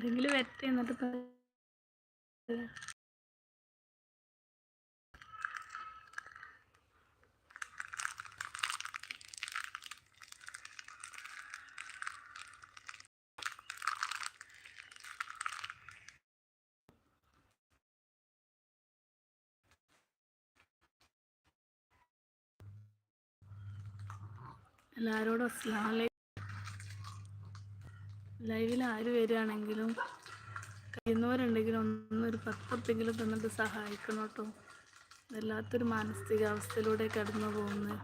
ആരെങ്കിലും വരട്ടെ എന്നിട്ട് എല്ലാവരോടും അസ്ലാം ലൈവിൽ ആര് വരികയാണെങ്കിലും കഴിയുന്നവരുണ്ടെങ്കിലും ഒന്നൊരു പത്തെങ്കിലും തന്നിട്ട് സഹായിക്കണം കേട്ടോ. വല്ലാത്തൊരു മാനസികാവസ്ഥയിലൂടെ കടന്നു പോകുന്നത്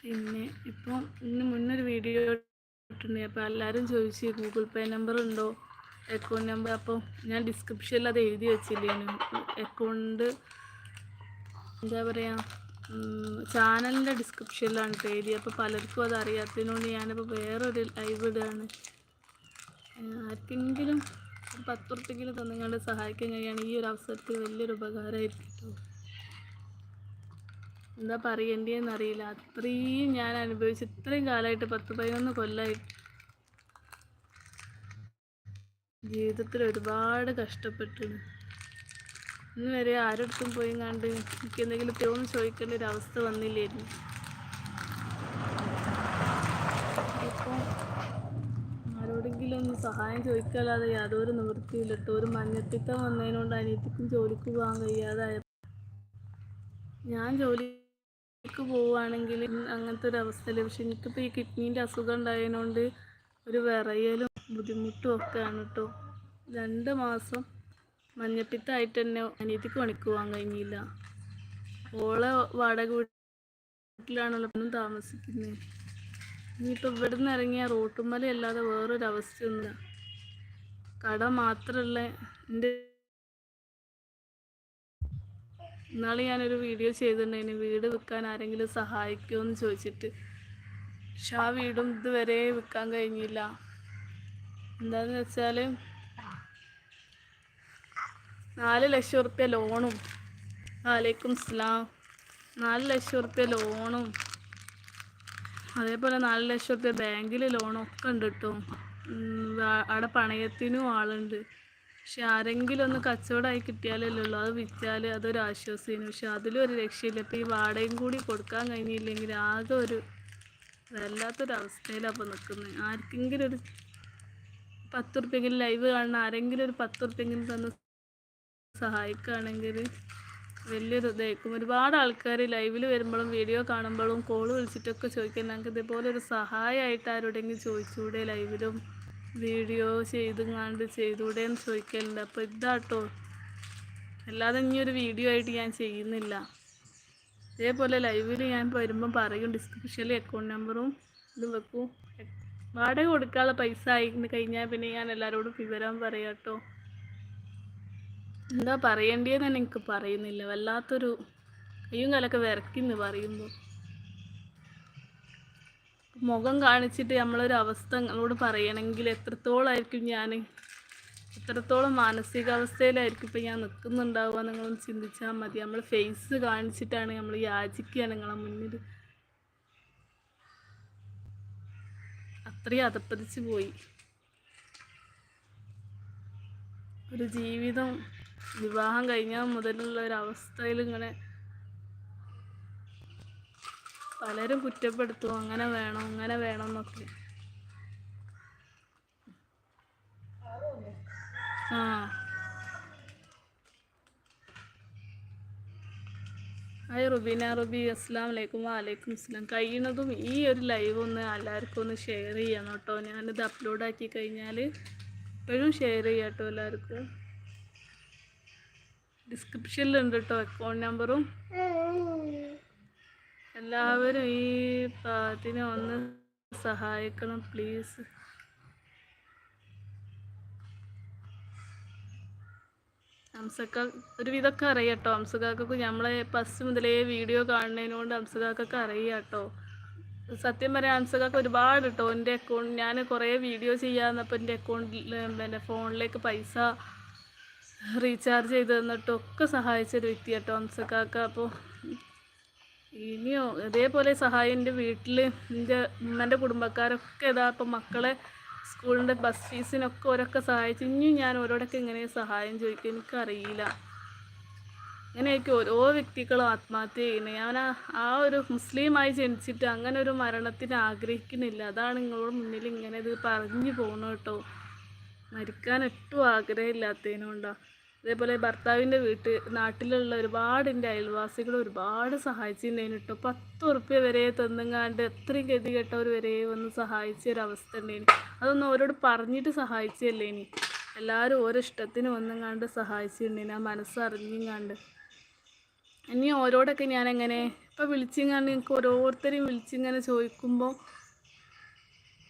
പിന്നെ ഇപ്പം ഇന്ന് മുന്നൊരു വീഡിയോ ഇട്ടിട്ടുണ്ട്. അപ്പോൾ എല്ലാവരും ചോദിച്ചു ഗൂഗിൾ പേ നമ്പർ ഉണ്ടോ? Account number. അപ്പോൾ ഞാൻ ഡിസ്ക്രിപ്ഷനിൽ അത് എഴുതി വെച്ചില്ലേനു. അക്കൗണ്ട് എന്താ പറയുക ചാനലിന്റെ ഡിസ്ക്രിപ്ഷനിലാണ് പേര്. അപ്പോൾ പലർക്കും അത് അറിയാത്തതിനോട് ഞാനിപ്പോൾ വേറൊരു ലൈവ് ഇടുകയാണ് ആർക്കെങ്കിലും ഒരു പത്ത് സഹായിക്കാൻ കഴിയുകയാണെങ്കിൽ ഈ ഒരു അവസരത്തിൽ വലിയൊരു ഉപകാരമായിരിക്കും എന്താ പറയേണ്ടതെന്ന് അറിയില്ല. അത്രയും ഞാൻ അനുഭവിച്ചു ഇത്രയും കാലമായിട്ട് പത്ത് പതിനൊന്ന് കൊല്ലമായി ജീവിതത്തിൽ ഒരുപാട് കഷ്ടപ്പെട്ടിട്ടുണ്ട്. ഇന്ന് വരെ ആരടുത്തും പോയി കണ്ട് എനിക്ക് എന്തെങ്കിലും പോന്ന് ചോദിക്കേണ്ട ഒരു അവസ്ഥ വന്നില്ലായിരുന്നു ഇപ്പോൾ ആരോടെങ്കിലും ഒന്ന് സഹായം ചോദിക്കാതെ യാതൊരു നിവൃത്തിയില്ല. ഒരു മഞ്ഞപ്പിത്തം വന്നതിനോണ്ട് അനിയത്തിക്കും ജോലിക്ക് പോകാൻ കഴിയാതായ ഞാൻ ജോലിക്ക് പോവുകയാണെങ്കിൽ അങ്ങനത്തെ ഒരു അവസ്ഥയില്ല? പക്ഷെ എനിക്കിപ്പോൾ ഈ കിഡ്നീന്റെ അസുഖം ഉണ്ടായതിനോണ്ട് ഒരു വിറയലും ബുദ്ധിമുട്ടും ഒക്കെയാണ് കേട്ടോ. രണ്ട് മാസം മഞ്ഞപ്പിത്തമായിട്ട് തന്നെ അനിയത്തിക്ക് പണിക്ക് പോകാൻ കഴിഞ്ഞില്ല. ഓളെ വാടക വീട്ടിലാണല്ലോ ഒന്നും താമസിക്കുന്നത് ഇനിയിപ്പോൾ ഇവിടുന്ന് ഇറങ്ങിയ റോട്ടുമല അല്ലാതെ വേറൊരു അവസ്ഥയൊന്നുമില്ല കട മാത്രമല്ല എന്റെ ഇന്നാളെ ഞാനൊരു വീഡിയോ ചെയ്തിട്ടുണ്ടായിന് വീട് വിൽക്കാൻ ആരെങ്കിലും സഹായിക്കുമെന്ന് ചോദിച്ചിട്ട്. പക്ഷെ ആ വീടും ഇതുവരെ വിൽക്കാൻ കഴിഞ്ഞില്ല. എന്താണെന്ന് വെച്ചാൽ നാല് ലക്ഷം ഉറുപ്പ്യ ലോണും. വാലേക്കും സ്ലാം നാല് ലക്ഷം ഉറുപ്പ്യ ലോണും. അതേപോലെ നാല് ലക്ഷം ഉറുപ്പ്യ ബാങ്കിൽ ലോണും ഒക്കെ ഉണ്ട് കേട്ടോ. അവിടെ പണയത്തിനും ആളുണ്ട്. പക്ഷെ ആരെങ്കിലും ഒന്ന് കച്ചവടമായി കിട്ടിയാലല്ലേ ഉള്ളൂ. അത് വിറ്റാൽ അതൊരു ആശ്വാസമാണ് പക്ഷെ അതിലും ഒരു രക്ഷയില്ല. ഇപ്പം ഈ വാടകയും കൂടി കൊടുക്കാൻ കഴിഞ്ഞില്ലെങ്കിൽ ആകെ ഒരു വല്ലാത്തൊരവസ്ഥയിലാണ് അപ്പോൾ നിൽക്കുന്നത്. ആർക്കെങ്കിലും ഒരു പത്ത് ഉറുപ്പ്യെങ്കിലും ലൈവ് കാണുന്ന ആരെങ്കിലും ഒരു പത്ത് ഉറുപ്പ്യെങ്കിലും തന്ന് സഹായിക്കുകയാണെങ്കിൽ വലിയൊരു ഇതായിരിക്കും. ഒരുപാട് ആൾക്കാർ ലൈവിൽ വരുമ്പോഴും വീഡിയോ കാണുമ്പോഴും കോൾ വിളിച്ചിട്ടൊക്കെ ചോദിക്കാൻ ഞങ്ങൾക്ക് ഇതേപോലെ ഒരു സഹായമായിട്ട് ആരോടെങ്കിലും ചോദിച്ചുകൂടെ ലൈവിലും? വീഡിയോ ചെയ്തുങ്ങാണ്ട് ചെയ്തുകൂടെ എന്ന് ചോദിക്കലുണ്ട്. അപ്പോൾ ഇതാട്ടോ. അല്ലാതെ ഇനി ഒരു വീഡിയോ ആയിട്ട് ഞാൻ ചെയ്യുന്നില്ല. ഇതേപോലെ ലൈവിൽ ഞാൻ വരുമ്പം പറയും ഡിസ്ക്രിപ്ഷനിൽ അക്കൗണ്ട് നമ്പറും ഇത് വെക്കും. വാടക കൊടുക്കാനുള്ള പൈസ ആയി കഴിഞ്ഞാൽ പിന്നെ ഞാൻ എല്ലാവരോടും വിവരം പറയാം കേട്ടോ. എന്താ പറയേണ്ടതെന്ന് തന്നെ എനിക്ക് പറയുന്നില്ല. വല്ലാത്തൊരു കയ്യും കാലൊക്കെ വിറക്കിന്ന് പറയുമ്പോൾ മുഖം കാണിച്ചിട്ട് നമ്മളൊരു അവസ്ഥ നിങ്ങളോട് പറയണമെങ്കിൽ എത്രത്തോളമായിരിക്കും ഞാൻ എത്രത്തോളം മാനസികാവസ്ഥയിലായിരിക്കും ഇപ്പം ഞാൻ നിൽക്കുന്നുണ്ടാവുക നിങ്ങളൊന്ന് ചിന്തിച്ചാൽ മതി. നമ്മൾ ഫേസ് കാണിച്ചിട്ടാണ് നമ്മൾ യാചിക്കുകയാണ് നിങ്ങളെ മുന്നിൽ അത്രയും അതപ്പതിച്ച് പോയി. ഒരു ജീവിതം വിവാഹം കഴിഞ്ഞാൽ മുതലുള്ള ഒരു അവസ്ഥയിൽ ഇങ്ങനെ പലരും കുറ്റപ്പെടുത്തും. അങ്ങനെ വേണം അങ്ങനെ വേണം എന്നൊക്കെ. ആ. ഹായ് റുബീന റുബി അസ്സാം വലൈക്കും വാലൈക്കും അസ്ലാം കഴിയുന്നതും ഈ ഒരു ലൈവ് ഒന്ന് എല്ലാവർക്കും ഒന്ന് ഷെയർ ചെയ്യണം കേട്ടോ. ഞാനിത് അപ്ലോഡ് ആക്കി കഴിഞ്ഞാൽ എപ്പോഴും ഷെയർ ചെയ്യാം കേട്ടോ എല്ലാവർക്കും. ഡിസ്ക്രിപ്ഷനിലുണ്ട് കേട്ടോ അക്കൗണ്ട് നമ്പറും എല്ലാവരും ഈ പാട്ടിനെ ഒന്ന് സഹായിക്കണം പ്ലീസ് ഹംസക്ക ഒരു വിധമൊക്കെ അറിയാം കേട്ടോ ഹംസക്കാക്കൊക്കെ നമ്മളെ ഫസ്റ്റ് മുതലേ വീഡിയോ കാണുന്നതിനോണ്ട് ഹംസക്കാക്കൊക്കെ അറിയാം കേട്ടോ സത്യം പറയാം ഹംസക്കാക്ക് ഒരുപാട് കേട്ടോ എന്റെ അക്കൗണ്ട് ഞാൻ കുറേ വീഡിയോ ചെയ്യാന്നപ്പോൾ എന്റെ അക്കൗണ്ടിൽ പിന്നെ ഫോണിലേക്ക് പൈസ റീചാർജ് ചെയ്ത് തന്നിട്ടും ഒക്കെ സഹായിച്ചൊരു വ്യക്തി കേട്ടോ ഹംസക്കാക്ക അപ്പോൾ ഇനിയോ ഇതേപോലെ സഹായം എന്റെ വീട്ടിൽ എന്റെ ഉമ്മന്റെ കുടുംബക്കാരൊക്കെ ഇതാ അപ്പം മക്കളെ സ്കൂളിന്റെ ബസ് ഫീസിനൊക്കെ ഓരൊക്കെ സഹായിച്ചു ഇനിയും ഞാൻ ഓരോടൊക്കെ ഇങ്ങനെ സഹായം ചോദിക്കും എനിക്കറിയില്ല. അങ്ങനെയൊക്കെ ഓരോ വ്യക്തികളും ആത്മഹത്യ ചെയ്യുന്നത് ഞാൻ ആ- ഒരു മുസ്ലിമായി ജനിച്ചിട്ട് അങ്ങനെ ഒരു മരണത്തിന് ആഗ്രഹിക്കുന്നില്ല. അതാണ് നിങ്ങളുടെ മുന്നിൽ ഇങ്ങനെ ഇത് പറഞ്ഞു പോകണം കേട്ടോ. മരിക്കാൻ ഒട്ടും ആഗ്രഹമില്ലാത്തതിനുകൊണ്ടാണ് അതേപോലെ ഭർത്താവിന്റെ വീട്ട് നാട്ടിലുള്ള ഒരുപാട് എന്റെ അയൽവാസികൾ ഒരുപാട് സഹായിച്ചിട്ടുണ്ടായിരുന്നു. കേട്ടോ പത്ത് ഉറുപ്പ്യ വരെ തന്നുങ്ങാണ്ട് എത്രയും ഗതി കെട്ടവർ വരെ വന്ന് സഹായിച്ച ഒരവസ്ഥ ഉണ്ടായിരുന്നു അതൊന്നും അവരോട് പറഞ്ഞിട്ട് സഹായിച്ചല്ലേ ഇനി എല്ലാവരും ഓരോ ഇഷ്ടത്തിന് വന്നുങ്ങാണ്ട് സഹായിച്ചിട്ടുണ്ടായിരുന്നു ആ മനസ്സറിഞ്ഞിങ്ങാണ്ട്. ഇനി ഓരോടൊക്കെ ഞാനെങ്ങനെ ഇപ്പം വിളിച്ചിങ്ങാണ്ട് നിങ്ങൾക്ക് ഓരോരുത്തരെയും വിളിച്ചിങ്ങനെ ചോദിക്കുമ്പോൾ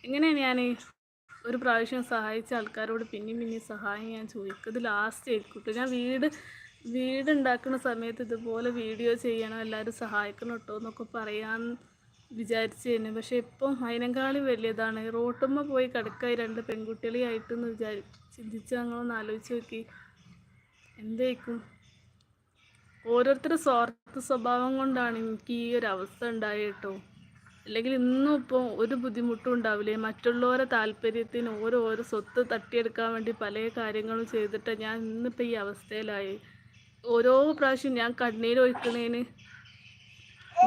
എങ്ങനെയാണ് ഞാൻ ഒരു പ്രാവശ്യം സഹായിച്ച ആൾക്കാരോട് പിന്നെയും പിന്നെയും സഹായം ഞാൻ ചോദിക്കും. ഇത് ലാസ്റ്റ് ആയിരിക്കും. ഞാൻ വീട് വീട് ഉണ്ടാക്കുന്ന സമയത്ത് ഇതുപോലെ വീഡിയോ ചെയ്യണം എല്ലാവരും സഹായിക്കണം കേട്ടോ എന്നൊക്കെ പറയാൻ വിചാരിച്ചേനെ. പക്ഷെ ഇപ്പം അതിനേക്കാളും വലിയതാണ്. റോട്ടുമ്മ പോയി കിടക്കായി രണ്ട് പെൺകുട്ടികളെയായിട്ടെന്ന് വിചാരി ചിന്തിച്ച് ഞങ്ങളൊന്ന് ആലോചിച്ച് നോക്കി. എന്തായിരിക്കും ഓരോരുത്തരുടെ സ്വാർത്ഥ സ്വഭാവം കൊണ്ടാണ് എനിക്ക് ഈ ഒരു അവസ്ഥ ഉണ്ടായി കേട്ടോ അല്ലെങ്കിൽ ഇന്നും ഇപ്പോൾ ഒരു ബുദ്ധിമുട്ടും ഉണ്ടാവില്ലേ? മറ്റുള്ളവരെ താല്പര്യത്തിന് ഓരോ സ്വത്ത് തട്ടിയെടുക്കാൻ വേണ്ടി പല കാര്യങ്ങളും ചെയ്തിട്ട് ഞാൻ ഇന്നിപ്പോൾ ഈ അവസ്ഥയിലായി. ഓരോ പ്രാവശ്യം ഞാൻ കണ്ണീരൊഴിക്കണേന്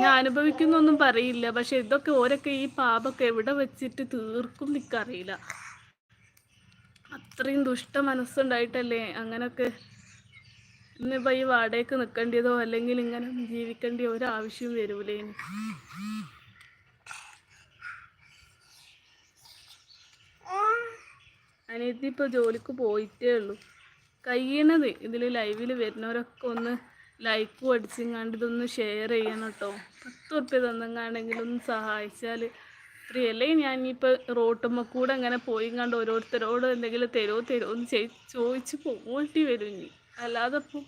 ഞാൻ അനുഭവിക്കുന്നൊന്നും പറയില്ല. പക്ഷെ ഇതൊക്കെ ഓരൊക്കെ ഈ പാപൊക്കെ എവിടെ വെച്ചിട്ട് തീർക്കും എനിക്കറിയില്ല. അത്രയും ദുഷ്ട മനസ്സുണ്ടായിട്ടല്ലേ അങ്ങനൊക്കെ ഇന്നിപ്പോൾ ഈ വാടകയ്ക്ക് നിൽക്കേണ്ടതോ അല്ലെങ്കിൽ ഇങ്ങനെ ജീവിക്കേണ്ട ഒരു ആവശ്യവും അനിയത്തി ഇപ്പോൾ ജോലിക്ക് പോയിട്ടേ ഉള്ളൂ. കഴിയണത്. ഇതിൽ ലൈവിൽ വരുന്നവരൊക്കെ ഒന്ന് ലൈക്ക് അടിച്ചെങ്ങാണ്ട് ഇതൊന്ന് ഷെയർ ചെയ്യണം കേട്ടോ പത്ത് ഉറുപ്പ്യ തന്നെങ്ങാണ്ടെങ്കിലും ഒന്ന് സഹായിച്ചാൽ ഇത്രയല്ലേ ഞാൻ ഇനിയിപ്പോൾ റോട്ടുമ്മ കൂടെ അങ്ങനെ പോയി കണ്ട് ഓരോരുത്തരോട് എന്തെങ്കിലും തരുമോ തരുമോ എന്ന് ചോദിച്ച് പോകേണ്ടി വരും ഇനി. അല്ലാതെ ഇപ്പോൾ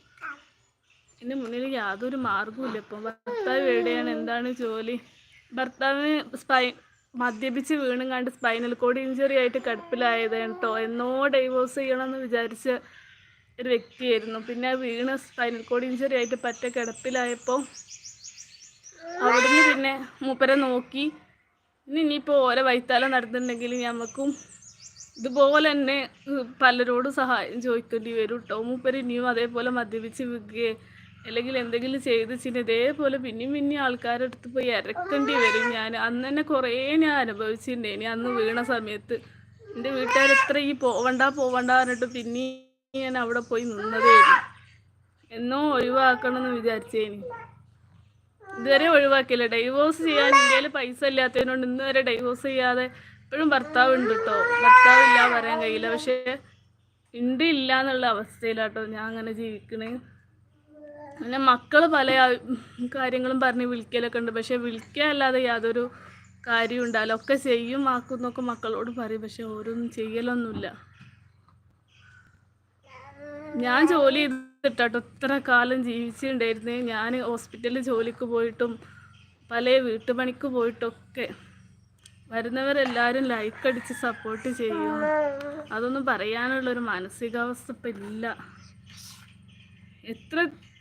എന്റെ മുന്നിൽ യാതൊരു മാർഗവും ഇല്ല ഇപ്പം ഭർത്താവ് എവിടെയാണ്? എന്താണ് ജോലി? ഭർത്താവിന് സ്പൈ മദ്യപിച്ച് വീണും കണ്ട് സ്പൈനൽ കോഡ് ഇഞ്ചുറി ആയിട്ട് കിടപ്പിലായത് കേട്ടോ. എന്നോ ഡൈവോഴ്സ് ചെയ്യണമെന്ന് വിചാരിച്ച ഒരു വ്യക്തിയായിരുന്നു. പിന്നെ വീണ് സ്പൈനൽ കോഡ് ഇഞ്ചുറി ആയിട്ട് പറ്റ കിടപ്പിലായപ്പോൾ അവിടുന്ന് പിന്നെ മൂപ്പരെ നോക്കി. ഇനി ഇനിയിപ്പോൾ ഓരോ വൈത്താലം നടന്നിട്ടുണ്ടെങ്കിൽ ഞമ്മക്കും ഇതുപോലെ തന്നെ പലരോടും സഹായം ചോദിക്കേണ്ടി വരും കേട്ടോ. മൂപ്പര് ഇനിയും അതേപോലെ മദ്യപിച്ച് വിൽക്കുകയെ അല്ലെങ്കിൽ എന്തെങ്കിലും ചെയ്ത് വെച്ചിട്ട് ഇതേപോലെ പിന്നെയും പിന്നെയും ആൾക്കാരുടെ അടുത്ത് പോയി ഇറക്കേണ്ടി വരും. ഞാൻ അന്ന് തന്നെ കുറേ ഞാൻ അനുഭവിച്ചിട്ടുണ്ടേനി അന്ന് വീണ സമയത്ത് എന്റെ വീട്ടുകാർ എത്ര ഈ പോവണ്ട പോവണ്ട പറഞ്ഞിട്ട് പിന്നെയും ഞാൻ അവിടെ പോയി നിന്നതേ എന്നോ ഒഴിവാക്കണം എന്ന് വിചാരിച്ചേനി. ഇതുവരെ ഒഴിവാക്കിയില്ല. ഡൈവോഴ്സ് ചെയ്യാൻ ഇന്ത്യയിൽ പൈസ ഇല്ലാത്തതിനോണ്ട് ഇന്ന് വരെ ഡൈവോഴ്സ് ചെയ്യാതെ ഇപ്പോഴും ഭർത്താവ് ഉണ്ട് കേട്ടോ ഭർത്താവ് ഇല്ല പറയാൻ കഴിയില്ല. പക്ഷേ ഉണ്ട് ഇല്ല എന്നുള്ള അവസ്ഥയിലാട്ടോ ഞാൻ അങ്ങനെ ജീവിക്കണേ. പിന്നെ മക്കൾ പല കാര്യങ്ങളും പറഞ്ഞ് വിളിക്കലൊക്കെ ഉണ്ട്. പക്ഷെ വിളിക്കുക അല്ലാതെ യാതൊരു കാര്യം ഉണ്ടാവില്ല. ഒക്കെ ചെയ്യും ആക്കുന്നൊക്കെ മക്കളോട് പറയും. പക്ഷെ ഓരോന്നും ചെയ്യലൊന്നുമില്ല. ഞാൻ ജോലി ചെയ്തിട്ടോ ഇത്ര കാലം ജീവിച്ചിട്ടുണ്ടായിരുന്നേ. ഞാൻ ഹോസ്പിറ്റലിൽ ജോലിക്ക് പോയിട്ടും പല വീട്ടുപണിക്ക് പോയിട്ടൊക്കെ വരുന്നവരെല്ലാവരും ലൈക്ക് അടിച്ച് സപ്പോർട്ട് ചെയ്യും അതൊന്നും പറയാനുള്ളൊരു മാനസികാവസ്ഥ ഇപ്പം ഇല്ല.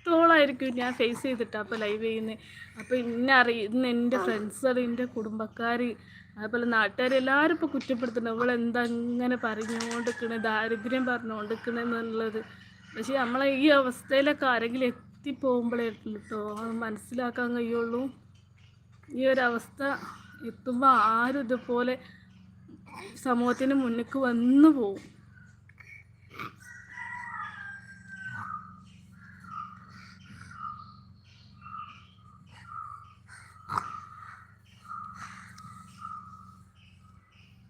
എത്രത്തോളമായിരിക്കും ഞാൻ ഫേസ് ചെയ്തിട്ട് അപ്പോൾ ലൈവ് ചെയ്യുന്നത് അപ്പോൾ ഇന്നെ അറിയുന്ന എന്റെ ഫ്രണ്ട്സ് എന്റെ കുടുംബക്കാർ അതുപോലെ നാട്ടുകാർ എല്ലാവരും ഇപ്പോൾ കുറ്റപ്പെടുത്തുന്നത് അവൾ ഇങ്ങനെ പറഞ്ഞുകൊണ്ടിരിക്കണേ ദാരിദ്ര്യം പറഞ്ഞുകൊണ്ടിരിക്കണെന്നുള്ളത് പക്ഷേ നമ്മളെ ഈ അവസ്ഥയിലൊക്കെ ആരെങ്കിലും എത്തിപ്പോകുമ്പോഴേ കേട്ടോ അത് മനസ്സിലാക്കാൻ കഴിയുള്ളൂ. ഈ ഒരവസ്ഥ എത്തുമ്പോൾ ആരും ഇതുപോലെ സമൂഹത്തിന് മുന്നിൽ വന്നു പോകും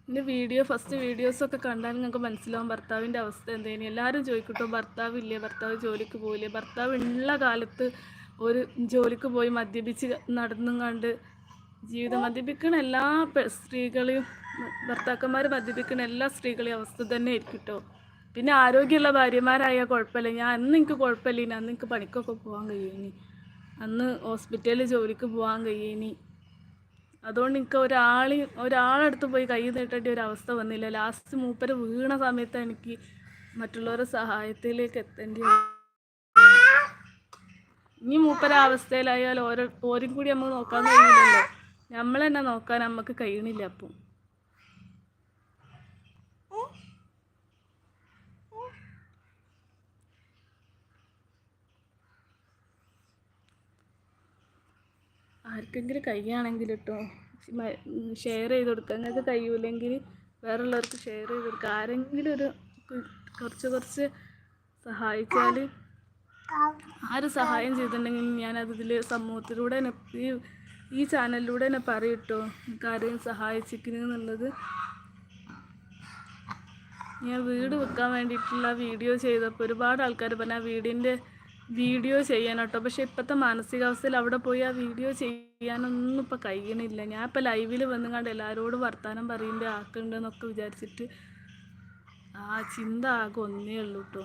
എന്റെ വീഡിയോ ഫസ്റ്റ് വീഡിയോസൊക്കെ കണ്ടാൽ നിങ്ങൾക്ക് മനസ്സിലാവും ഭർത്താവിന്റെ അവസ്ഥ എന്തേനി. എല്ലാവരും ചോദിക്കട്ടോ ഭർത്താവ് ഇല്ലേ? ഭർത്താവ് ജോലിക്ക് പോയില്ലേ? ഭർത്താവ് ഉള്ള കാലത്ത് ഒരു ജോലിക്ക് പോയി മദ്യപിച്ച് നടന്നും കണ്ട് ജീവിതം മദ്യപിക്കണ എല്ലാ സ്ത്രീകളെയും ഭർത്താക്കന്മാർ മദ്യപിക്കണ എല്ലാ സ്ത്രീകളെയും അവസ്ഥ തന്നെ ആയിരിക്കും കേട്ടോ പിന്നെ ആരോഗ്യമുള്ള ഭാര്യമാരായാൽ കുഴപ്പമില്ല. ഞാൻ അന്ന് എനിക്ക് കുഴപ്പമില്ല. അന്ന് എനിക്ക് പണിക്കൊക്കെ പോകാൻ കഴിയുനി. അന്ന് ഹോസ്പിറ്റലിൽ ജോലിക്ക് പോകാൻ കഴിയുനി. അതുകൊണ്ട് എനിക്ക് ഒരാളി ഒരാളടുത്ത് പോയി കൈ നീട്ടേണ്ട ഒരു അവസ്ഥ വന്നില്ല. ലാസ്റ്റ് മൂപ്പര് വീണ സമയത്ത് എനിക്ക് മറ്റുള്ളവരുടെ സഹായത്തിലേക്ക് എത്തേണ്ടി. ഇനി മൂപ്പര അവസ്ഥയിലായാൽ ഓരോ ഓരും കൂടി നമ്മൾ നോക്കാൻ കഴിയില്ലല്ലോ. നമ്മൾ തന്നെ നോക്കാൻ നമുക്ക് കഴിയണില്ല അപ്പം. ആർക്കെങ്കിലും കഴിയുകയാണെങ്കിൽ കേട്ടോ ഷെയർ ചെയ്ത് കൊടുക്കുക നിങ്ങൾക്ക് കഴിയൂലെങ്കിൽ വേറുള്ളവർക്ക് ഷെയർ ചെയ്ത് കൊടുക്കുക ആരെങ്കിലും ഒരു കുറച്ച് കുറച്ച് സഹായിച്ചാൽ ആര് സഹായം ചെയ്തിട്ടുണ്ടെങ്കിൽ ഞാൻ ഇതിൽ സമൂഹത്തിലൂടെ തന്നെ ഈ ഈ ചാനലിലൂടെ തന്നെ പറയും കേട്ടോ നിങ്ങൾക്ക് ആരെയും സഹായിച്ചിരിക്കുന്നുള്ളത് ഞാൻ വീട് വെക്കാൻ വേണ്ടിയിട്ടുള്ള വീഡിയോ ചെയ്തപ്പോൾ ഒരുപാട് ആൾക്കാർ പറഞ്ഞു ആ വീടിന്റെ വീഡിയോ ചെയ്യാൻ കേട്ടോ പക്ഷെ ഇപ്പോഴത്തെ മാനസികാവസ്ഥയിൽ അവിടെ പോയി ആ വീഡിയോ ചെയ്യാനൊന്നും ഇപ്പം കഴിയണില്ല. ഞാൻ ഇപ്പം ലൈവിൽ വന്നു കണ്ട് എല്ലാവരോടും വർത്തമാനം പറയുമ്പോൾ ആക്കുന്നുണ്ടെന്നൊക്കെ വിചാരിച്ചിട്ട് ആ ചിന്ത ആകെ ഒന്നേ ഉള്ളൂ കേട്ടോ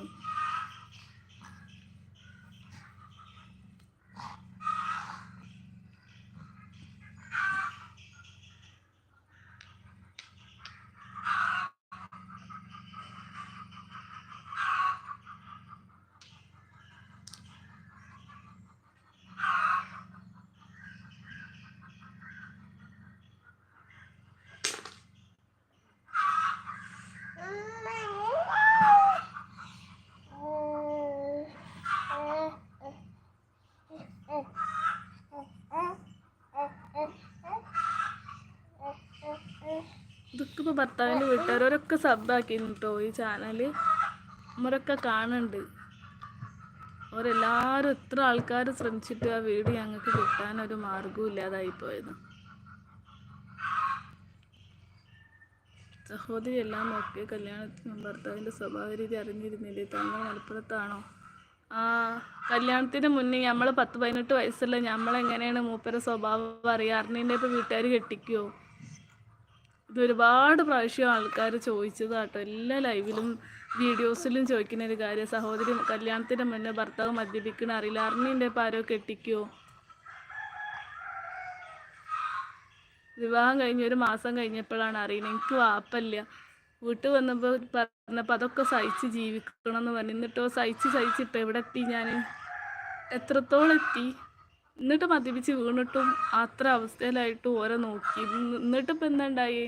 ഇതൊക്കെ ഇപ്പോൾ ഭർത്താവിന്റെ വീട്ടുകാരവരൊക്കെ സബ്ബാക്കിയിരുന്നു കേട്ടോ ഈ ചാനൽ അവരൊക്കെ കാണുന്നുണ്ട് അവരെല്ലാവരും എത്ര ആൾക്കാർ ശ്രമിച്ചിട്ട് ആ വീഡിയോ ഞങ്ങൾക്ക് കിട്ടാനൊരു മാർഗവും ഇല്ലാതായി പോയത്. സഹോദരി എല്ലാം നോക്കിയ കല്യാണത്തിന് ഭർത്താവിന്റെ സ്വഭാവ രീതി അറിഞ്ഞിരുന്നില്ലേ? താങ്കൾ മലപ്പുറത്താണോ? ആ കല്യാണത്തിന് മുന്നേ നമ്മൾ പത്ത് പതിനെട്ട് വയസ്സുള്ള നമ്മളെങ്ങനെയാണ് മൂപ്പരെ സ്വഭാവം അറിയാറിനെ ഇപ്പൊ വീട്ടുകാർ കെട്ടിക്കുമോ ഇത് ഒരുപാട് പ്രാവശ്യം ആൾക്കാർ ചോദിച്ചതാട്ടോ എല്ലാ ലൈവിലും വീഡിയോസിലും ചോദിക്കുന്ന ഒരു കാര്യം. സഹോദരി കല്യാണത്തിന് മുന്നേ ഭർത്താവ് മദ്യപിക്കണ അറിയില്ല. അറിഞ്ഞിന്റെ പാരോ കെട്ടിക്കോ. വിവാഹം കഴിഞ്ഞ് ഒരു മാസം കഴിഞ്ഞപ്പോഴാണ് അറിയുന്നത്. എനിക്ക് വാപ്പല്ല. വീട്ടിൽ വന്നപ്പോൾ പറഞ്ഞപ്പോൾ അതൊക്കെ സഹിച്ച് ജീവിക്കണം എന്ന് പറഞ്ഞു. എന്നിട്ടോ സഹിച്ച് സഹിച്ചിട്ട് എവിടെ എത്തി ഞാൻ എത്രത്തോളം എത്തി? എന്നിട്ട് മദ്യപിച്ച് വീണിട്ടും അത്ര അവസ്ഥയിലായിട്ടും ഓരെ നോക്കി. എന്നിട്ടിപ്പോൾ എന്തുണ്ടായി?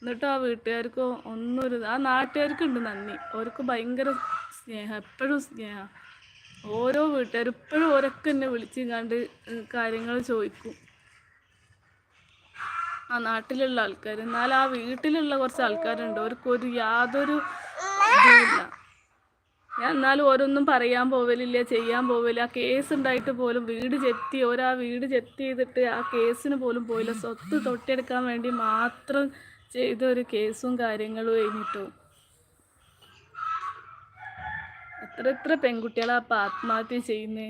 എന്നിട്ട് ആ വീട്ടുകാർക്ക് ഒന്നൊരു ഒരു ആ നാട്ടുകാർക്കുണ്ട് നന്ദി. അവർക്ക് ഭയങ്കര സ്നേഹം എപ്പോഴും സ്നേഹം. ഓരോ വീട്ടുകാരും ഇപ്പോഴും ഓരൊക്കെ എന്നെ വിളിച്ച് കണ്ട് കാര്യങ്ങൾ ചോദിക്കും. ആ നാട്ടിലുള്ള ആൾക്കാർ എന്നാൽ ആ വീട്ടിലുള്ള കുറച്ച് ആൾക്കാരുണ്ട്. അവർക്കൊരു യാതൊരു ഇതുമില്ല ഞാൻ എന്നാലും ഓരോന്നും പറയാൻ പോവലില്ല ചെയ്യാൻ പോവില്ല ആ കേസ് ഉണ്ടായിട്ട് പോലും വീട് ചെത്തി ഓരാ വീട് ചെത്തി ചെയ്തിട്ട് ആ കേസിന് പോലും പോയില്ല. സ്വത്ത് തൊട്ടെടുക്കാൻ വേണ്ടി മാത്രം ചെയ്ത ഒരു കേസും കാര്യങ്ങളും കഴിഞ്ഞിട്ടു എത്ര എത്ര പെൺകുട്ടികളാ അപ്പം ആത്മഹത്യ ചെയ്യുന്നേ.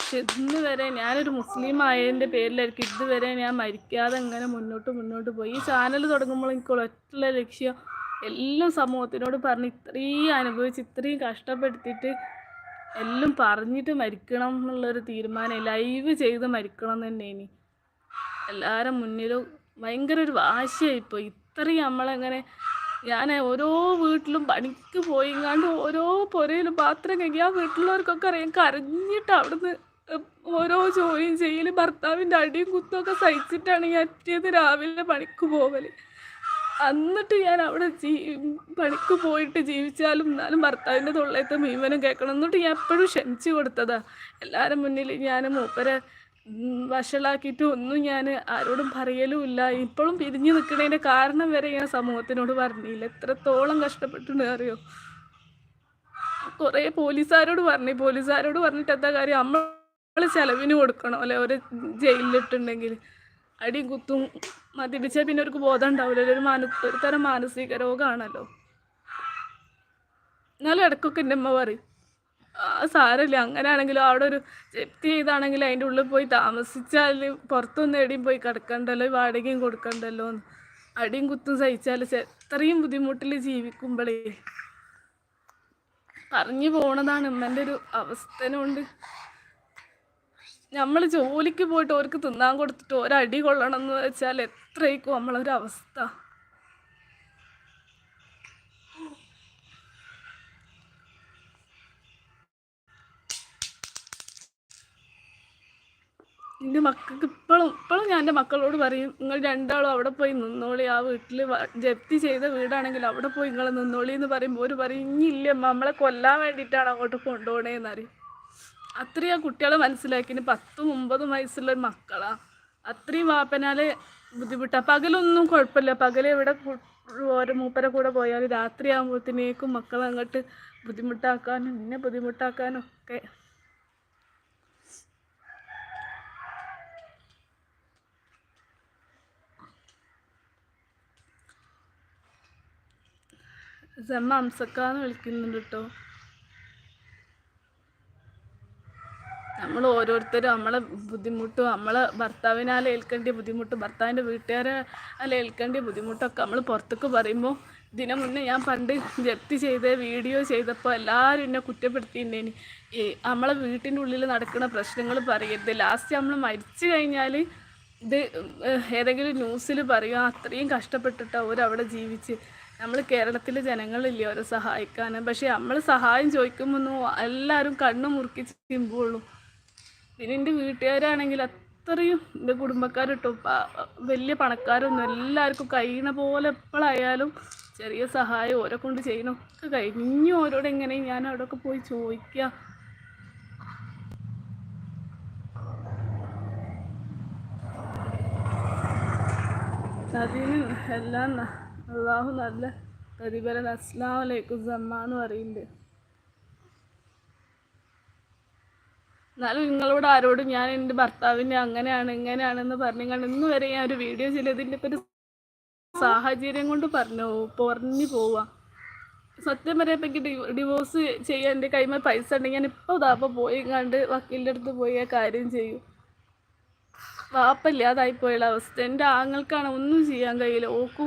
പക്ഷെ ഇന്ന് വരെ ഞാനൊരു മുസ്ലിം ആയതിന്റെ പേരിലായിരിക്കും ഇതുവരെ ഞാൻ മരിക്കാതെ ഇങ്ങനെ മുന്നോട്ട് മുന്നോട്ട് പോയി. ഈ ചാനൽ തുടങ്ങുമ്പോൾ എനിക്ക് ഒറ്റ ലക്ഷ്യം എല്ലാം സമൂഹത്തിനോട് പറഞ്ഞ് ഇത്രയും അനുഭവിച്ച് ഇത്രയും കഷ്ടപ്പെടുത്തിയിട്ട് എല്ലാം പറഞ്ഞിട്ട് മരിക്കണം എന്നുള്ളൊരു തീരുമാനം ലൈവ് ചെയ്ത് മരിക്കണം തന്നെ ഇനി എല്ലാവരും മുന്നിലും ഭയങ്കര ഒരു വാശിയായി വാശിയായിപ്പോയി. ഇത്രയും നമ്മളെങ്ങനെ ഞാൻ ഓരോ വീട്ടിലും പണിക്ക് പോയിങ്ങാണ്ട് ഓരോ പുരയിലും പാത്രം കഴിക്കുക ആ വീട്ടിലുള്ളവർക്കൊക്കെ അറിയാം കരഞ്ഞിട്ട് അവിടുന്ന് ഓരോ ജോലിയും ചെയ്യൽ ഭർത്താവിന്റെ അടിയും കുത്തുമൊക്കെ സഹിച്ചിട്ടാണ് ഞാൻ എത്തിയത് രാവിലെ പണിക്ക് പോകൽ എന്നിട്ട് ഞാൻ അവിടെ പണിക്ക് പോയിട്ട് ജീവിച്ചാലും എന്നാലും ഭർത്താവിന്റെ തൊള്ളയത്തെ മീവനും കേൾക്കണം എന്നിട്ട് ഞാൻ എപ്പോഴും ക്ഷമിച്ചു കൊടുത്തതാ. എല്ലാവരും മുന്നിൽ ഞാൻ മൂപ്പരെ വഷളാക്കിയിട്ട് ഒന്നും ഞാൻ ആരോടും പറയലും ഇല്ല. ഇപ്പോഴും പിരിഞ്ഞു നിൽക്കുന്നതിന്റെ കാരണം വരെ ഞാൻ സമൂഹത്തിനോട് പറഞ്ഞില്ല. എത്രത്തോളം കഷ്ടപ്പെട്ടുണ്ട് അറിയോ? കുറേ പോലീസുകാരോട് പറഞ്ഞു. പോലീസുകാരോട് പറഞ്ഞിട്ട് എന്താ കാര്യം? നമ്മൾ ചെലവിന് കൊടുക്കണം അല്ലെ? ഒരു ജയിലിലിട്ടുണ്ടെങ്കിൽ. അടിയും കുത്തും മദ്യപിച്ചാൽ പിന്നെ അവർക്ക് ബോധം ഉണ്ടാവില്ല. ഒരു മാന ഒരു തരം മാനസിക രോഗമാണല്ലോ എന്നാലും ഇടയ്ക്കൊക്കെ എന്റെ അമ്മ പറയും സാരമില്ല. അങ്ങനെയാണെങ്കിലും അവിടെ ഒരു ജപ്തി ചെയ്താണെങ്കിൽ അതിന്റെ ഉള്ളിൽ പോയി താമസിച്ചാൽ പുറത്തൊന്നും എവിടെയും പോയി കിടക്കണ്ടല്ലോ. വാടകയും കൊടുക്കണ്ടല്ലോ എന്ന്. അടിയും കുത്തും സഹിച്ചാൽ എത്രയും ബുദ്ധിമുട്ടിൽ ജീവിക്കുമ്പോഴേ പറഞ്ഞു പോണതാണ് ഉമ്മന്റെ ഒരു അവസ്ഥനുണ്ട് നമ്മൾ ജോലിക്ക് പോയിട്ട് ഓർക്ക് തിന്നാൻ കൊടുത്തിട്ട് ഒരടി കൊള്ളണം എന്ന് വെച്ചാൽ എത്രയ്ക്കും നമ്മളൊരവസ്ഥ എന്റെ മക്കൾക്ക് ഇപ്പോഴും ഇപ്പോഴും ഞാൻ എന്റെ മക്കളോട് പറയും നിങ്ങൾ രണ്ടാളും അവിടെ പോയി നിന്നോളി. ആ വീട്ടിൽ ജപ്തി ചെയ്ത വീടാണെങ്കിൽ അവിടെ പോയി നിങ്ങൾ നിന്നോളി എന്ന് പറയുമ്പോൾ ഒരു പറയും ഇനിയില്ല നമ്മളെ കൊല്ലാൻ വേണ്ടിയിട്ടാണ് അങ്ങോട്ട് കൊണ്ടുപോകണേന്ന് അറിയും അത്രയും കുട്ടികളെ മനസ്സിലാക്കിന് പത്തും ഒമ്പതും വയസ്സുള്ള മക്കളാണ് മക്കളാ. അത്രയും വാപ്പനാൽ ബുദ്ധിമുട്ടാണ് പകലൊന്നും കുഴപ്പമില്ല. പകൽ ഇവിടെ ഓരോ മൂപ്പരെ കൂടെ പോയാൽ രാത്രി ആകുമ്പോഴത്തേക്കും മക്കളെ അങ്ങോട്ട് ബുദ്ധിമുട്ടാക്കാനും എന്നെ ബുദ്ധിമുട്ടാക്കാനും ഒക്കെ. സെമ്മ അംസക്കാന്ന് വിളിക്കുന്നുണ്ട് കേട്ടോ നമ്മൾ ഓരോരുത്തരും നമ്മളെ ബുദ്ധിമുട്ട് നമ്മളെ ഭർത്താവിനാൽ ഏൽക്കേണ്ട ബുദ്ധിമുട്ട് ഭർത്താവിന്റെ വീട്ടുകാരെ ഏൽക്കേണ്ട ബുദ്ധിമുട്ടൊക്കെ നമ്മൾ പുറത്തേക്ക് പറയുമ്പോൾ ഇതിനു മുന്നേ ഞാൻ പണ്ട് ജപ്തി ചെയ്ത് വീഡിയോ ചെയ്തപ്പോൾ എല്ലാവരും എന്നെ കുറ്റപ്പെടുത്തിയിട്ടുണ്ടേനി ഈ നമ്മളെ വീട്ടിന്റെ ഉള്ളിൽ നടക്കുന്ന പ്രശ്നങ്ങൾ പറയരുത്. ലാസ്റ്റ് നമ്മൾ മരിച്ചു കഴിഞ്ഞാൽ ഇത് ഏതെങ്കിലും ന്യൂസിൽ പറയുക അത്രയും കഷ്ടപ്പെട്ടിട്ട് അവരവിടെ ജീവിച്ച്. നമ്മൾ കേരളത്തിലെ ജനങ്ങളില്ലേ അവരെ സഹായിക്കാൻ പക്ഷേ നമ്മൾ സഹായം ചോദിക്കുമ്പോൾ എല്ലാവരും കണ്ണു മുറുക്കി ചിമ്പുള്ളൂ പിന്നെ എന്റെ വീട്ടുകാരാണെങ്കിൽ അത്രയും എന്റെ കുടുംബക്കാരിട്ടോ വലിയ പണക്കാരൊന്നും എല്ലാവർക്കും കഴിയണ പോലെ എപ്പോഴായാലും ചെറിയ സഹായം ഓരോ കൊണ്ട് ചെയ്യണമൊക്കെ കഴിഞ്ഞു ഓരോട് എങ്ങനെ ഞാൻ അവിടെയൊക്കെ പോയി ചോദിക്കുക അതിന് എല്ലാം അള്ളാഹു നല്ല പ്രതിഫലം. അസ്ലാം സമ്മാന്ന് സമ്മ പറയുന്നുണ്ട്. എന്നാലും നിങ്ങളോട് ആരോടും ഞാൻ എന്റെ ഭർത്താവിന്റെ അങ്ങനെയാണ് ഇങ്ങനെയാണെന്ന് പറഞ്ഞു കണ്ട് ഇന്ന് വരെ ഞാൻ ഒരു വീഡിയോ ചെയ്തതിന്റെ ഒരു സാഹചര്യം കൊണ്ട് പറഞ്ഞു പറഞ്ഞു പോവാ. സത്യം എനിക്ക് ഡിവോഴ്സ് ചെയ്യാൻ എന്റെ കൈമ പൈസ ഉണ്ടെങ്കിൽ ഞാൻ ഇപ്പോൾ ഇതാപ്പോൾ പോയി കണ്ട് വക്കീലിന്റെ അടുത്ത് പോയി ആ കാര്യം ചെയ്യും. വാപ്പല്ലാതായി പോയുള്ള അവസ്ഥ. എന്റെ ആങ്ങൾക്കാണ് ഒന്നും ചെയ്യാൻ കഴിയില്ല. ഓക്കു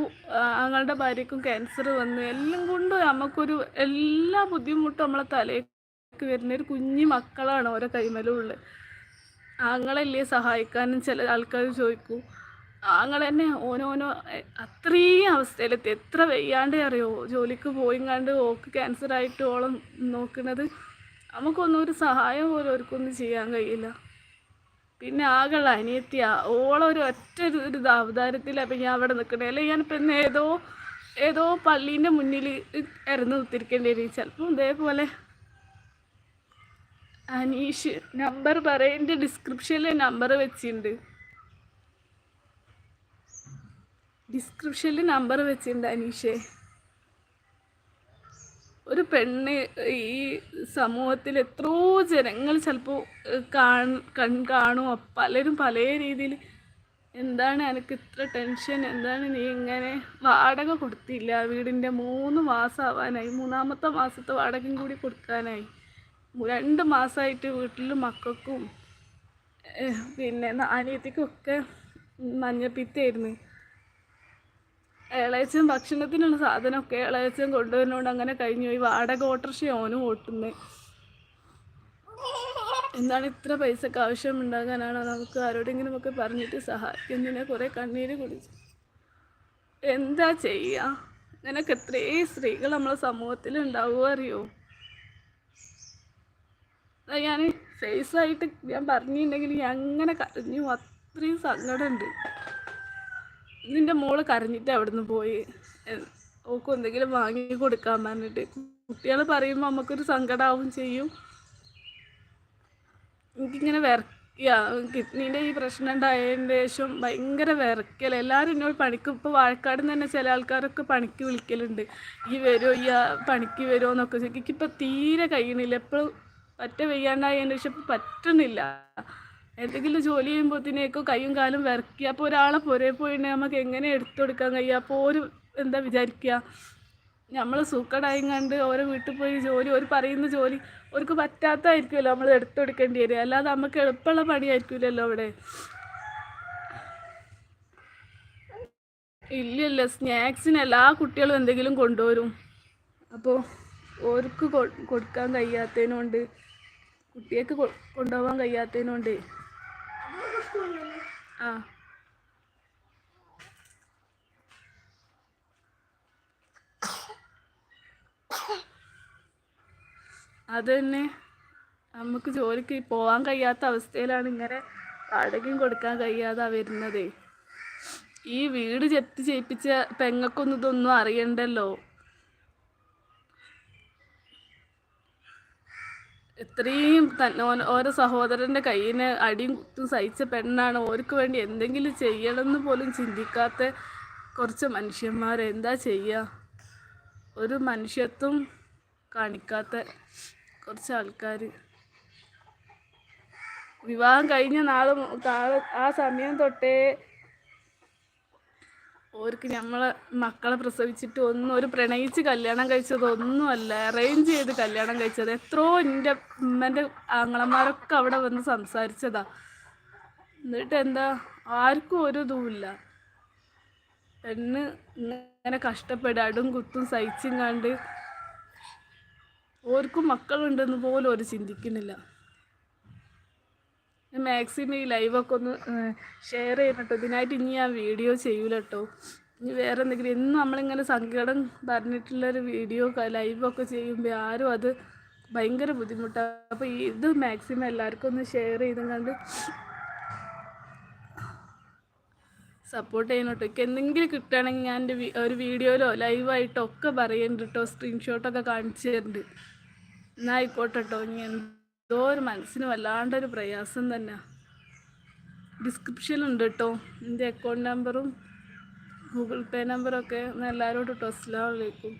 ആങ്ങളുടെ ഭാര്യക്കും ക്യാൻസർ വന്ന് എല്ലാം കൊണ്ടും നമുക്കൊരു എല്ലാ ബുദ്ധിമുട്ടും നമ്മളെ തലേക്ക് വരുന്ന ഒരു കുഞ്ഞു മക്കളാണ് ഓരോ കൈമലും ഉള്ളത് ആങ്ങളല്ലേ സഹായിക്കാനും ചില ആൾക്കാർ ചോദിക്കും. ആങ്ങൾ തന്നെ ഓനോനോ അത്രയും അവസ്ഥയിലെത്തി. എത്ര വയ്യാണ്ട് അറിയോ? ജോലിക്ക് പോയിങ്ങാണ്ട് ഓക്ക് ക്യാൻസർ ആയിട്ട് ഓളം നോക്കുന്നത് നമുക്കൊന്നും ഒരു സഹായം പോലും അവർക്കൊന്നും ചെയ്യാൻ കഴിയില്ല. പിന്നെ ആകെയുള്ള അനിയത്തിയ ഓളൊരു ഒറ്റ ഒരു ഒരു അവതാരത്തിലാണ് അപ്പം ഞാൻ അവിടെ നിൽക്കണേ. അല്ലെങ്കിൽ ഞാനിപ്പോൾ ഇന്ന് ഏതോ ഏതോ പള്ളീന്റെ മുന്നിൽ ഇറന്ന് കുത്തിരിക്കേണ്ടി വരും. ചിലപ്പോൾ ഇതേപോലെ അനീഷ് നമ്പർ പറയേണ്ട ഡിസ്ക്രിപ്ഷനിൽ നമ്പർ വെച്ചിട്ടുണ്ട് ഡിസ്ക്രിപ്ഷനിൽ നമ്പർ വെച്ചിട്ടുണ്ട് അനീഷേ. ഒരു പെണ്ണ് ഈ സമൂഹത്തിൽ എത്രയോ ജനങ്ങൾ ചിലപ്പോൾ കൺ കാണുമോ പലരും പല രീതിയിൽ എന്താണ് എനിക്ക് ഇത്ര ടെൻഷൻ എന്താണ് നീ ഇങ്ങനെ വാടക കൊടുത്തില്ല? വീടിന്റെ മൂന്ന് മാസം ആവാനായി മൂന്നാമത്തെ മാസത്തെ വാടകയും കൂടി കൊടുക്കാനായി. രണ്ട് മാസമായിട്ട് വീട്ടിൽ മക്കൾക്കും പിന്നെ അനിയത്തിക്കും ഒക്കെ മഞ്ഞപ്പിത്തായിരുന്നു ഇളയച്ചൻ ഭക്ഷണത്തിനുള്ള സാധനമൊക്കെ ഇളയച്ചൻ കൊണ്ടുവരുന്നോണ്ട് അങ്ങനെ കഴിഞ്ഞു. പോയി വാടക ഓട്ടർഷ ഓനും ഓട്ടുന്നേ. എന്താണ് ഇത്ര പൈസക്ക് ആവശ്യമുണ്ടാകാനാണോ? നമുക്ക് ആരോടെങ്കിലും ഒക്കെ പറഞ്ഞിട്ട് സഹായിക്കുന്നതിനെ കുറേ കണ്ണീര് കുടിച്ചു. എന്താ ചെയ്യുക ഇങ്ങനൊക്കെ എത്രയും സ്ത്രീകൾ നമ്മളെ സമൂഹത്തിൽ ഉണ്ടാവുക അറിയോ? ഞാൻ ഫേസായിട്ട് ഞാൻ പറഞ്ഞിട്ടുണ്ടെങ്കിൽ ഞാൻ അങ്ങനെ കരഞ്ഞു. അത്രയും സങ്കടമുണ്ട് നിന്റെ മോൾ കരഞ്ഞിട്ട് അവിടുന്ന് പോയി. ഓക്കും എന്തെങ്കിലും വാങ്ങി കൊടുക്കാൻ പറഞ്ഞിട്ട്. കുട്ടികൾ പറയുമ്പോൾ നമുക്കൊരു സങ്കടമാവും ചെയ്യും. എനിക്കിങ്ങനെ വിറക്കുക കിഡ്നീന്റെ ഈ പ്രശ്നം ഉണ്ടായതിന് ശേഷം ഭയങ്കര വിറക്കൽ എല്ലാവരും എന്നോട് പണിക്ക് ഇപ്പോൾ വാഴക്കാട് തന്നെ ചില ആൾക്കാരൊക്കെ പണിക്ക് വിളിക്കലുണ്ട്. ഈ വരുമോ ഈ പണിക്ക് വരുമോ എന്നൊക്കെ ചോദിക്കും. എനിക്കിപ്പോൾ തീരെ കഴിയണില്ല. എപ്പോഴും പറ്റ വയ്യാണ്ടായതിന് ഇപ്പം പറ്റണില്ല എന്തെങ്കിലും ജോലി ചെയ്യുമ്പോഴത്തേക്കും കൈയും കാലും വിറക്കുക അപ്പോൾ ഒരാളെ പോരെ പോയിട്ടുണ്ടെങ്കിൽ നമുക്ക് എങ്ങനെ എടുത്തു കൊടുക്കാൻ കഴിയുക അപ്പോൾ ഒരു എന്താ വിചാരിക്കുക? നമ്മൾ സൂക്കടായും കണ്ട് ഓരോ വീട്ടിൽ പോയി ജോലി ഒരു പറയുന്ന ജോലി അവർക്ക് പറ്റാത്തതായിരിക്കുമല്ലോ നമ്മൾ എടുത്തു കൊടുക്കേണ്ടി വരിക. അല്ലാതെ നമുക്ക് എളുപ്പമുള്ള പണിയായിരിക്കില്ലല്ലോ അവിടെ. ഇല്ലല്ല സ്നാക്സിന് എല്ലാ കുട്ടികളും എന്തെങ്കിലും കൊണ്ടുവരും. അപ്പോൾ ഓർക്ക് കൊടുക്കാൻ കഴിയാത്തതിനുകൊണ്ട് കുട്ടികൾക്ക് കൊണ്ടുപോകാൻ കഴിയാത്തതിനോണ്ട്. ആ. അത് തന്നെ നമുക്ക് ജോലിക്ക് പോകാൻ കഴിയാത്ത അവസ്ഥയിലാണ് ഇങ്ങനെ വാടകയും കൊടുക്കാൻ കഴിയാതെ വരുന്നത്. ഈ വീട് ജപ്തി ചെയ്യിപ്പിച്ച പെങ്ങൾക്കൊന്നും ഇതൊന്നും അറിയണ്ടല്ലോ. ഓൻ- ഓരോ സഹോദരന്റെ കയ്യിന് അടിയും കുത്തും സഹിച്ച പെണ്ണാണ്. ഓർക്ക് വേണ്ടി എന്തെങ്കിലും ചെയ്യണമെന്ന് പോലും ചിന്തിക്കാത്ത കുറച്ച് മനുഷ്യന്മാർ എന്താ ചെയ്യുക ഒരു മനുഷ്യത്വം കാണിക്കാത്ത കുറച്ച് ആൾക്കാർ വിവാഹം കഴിഞ്ഞ നാളും ആ സമയം തൊട്ടേ ഓർക്ക് നമ്മളെ മക്കളെ പ്രസവിച്ചിട്ട് ഒന്നും ഒരു പ്രണയിച്ച് കല്യാണം കഴിച്ചത് ഒന്നുമല്ല. അറേഞ്ച് ചെയ്ത് കല്യാണം കഴിച്ചത്. എത്രയോ എന്റെ ഉമ്മന്റെ ആങ്ങളമാരൊക്കെ അവിടെ വന്ന് സംസാരിച്ചതാ. എന്നിട്ട് എന്താ? ആർക്കും ഒരു ഇതുമില്ല. പെണ്ണ് ഇങ്ങനെ കഷ്ടപ്പെടുക അടും കുത്തും സഹിച്ചും കണ്ട് ഓർക്കും മക്കളുണ്ടെന്ന് പോലും അവർ ചിന്തിക്കുന്നില്ല. മാക്സിമം ഈ ലൈവൊക്കെ ഒന്ന് ഷെയർ ചെയ്യട്ടോ ഇതിനായിട്ട് ഇനി ഞാൻ വീഡിയോ ചെയ്യൂല കേട്ടോ ഇനി വേറെ എന്തെങ്കിലും എന്നും നമ്മളിങ്ങനെ സങ്കടം പറഞ്ഞിട്ടുള്ളൊരു വീഡിയോ ലൈവൊക്കെ ചെയ്യുമ്പോൾ ആരും അത് ഭയങ്കര ബുദ്ധിമുട്ടാണ് അപ്പോൾ ഇത് മാക്സിമം എല്ലാവർക്കും ഒന്ന് ഷെയർ ചെയ്തും കണ്ട് സപ്പോർട്ട് ചെയ്യണം കേട്ടോ എന്തെങ്കിലും കിട്ടുകയാണെങ്കിൽ ഞാൻ എന്റെ ഒരു വീഡിയോയിലോ ലൈവായിട്ടോ ഒക്കെ പറയുന്നുണ്ട് കേട്ടോ സ്ക്രീൻഷോട്ടൊക്കെ കാണിച്ചു തരുന്നുണ്ട് എന്നാൽ ആയിക്കോട്ടെ കേട്ടോ ഇനി എന്തോ ഒരു മനസ്സിന് വല്ലാണ്ടൊരു പ്രയാസം തന്നെ. ഡിസ്ക്രിപ്ഷനിലുണ്ട് കേട്ടോ എന്റെ അക്കൗണ്ട് നമ്പറും ഗൂഗിൾ പേ നമ്പറൊക്കെ എല്ലാവരോടും കേട്ടോ അസ്സാം അലൈക്കും.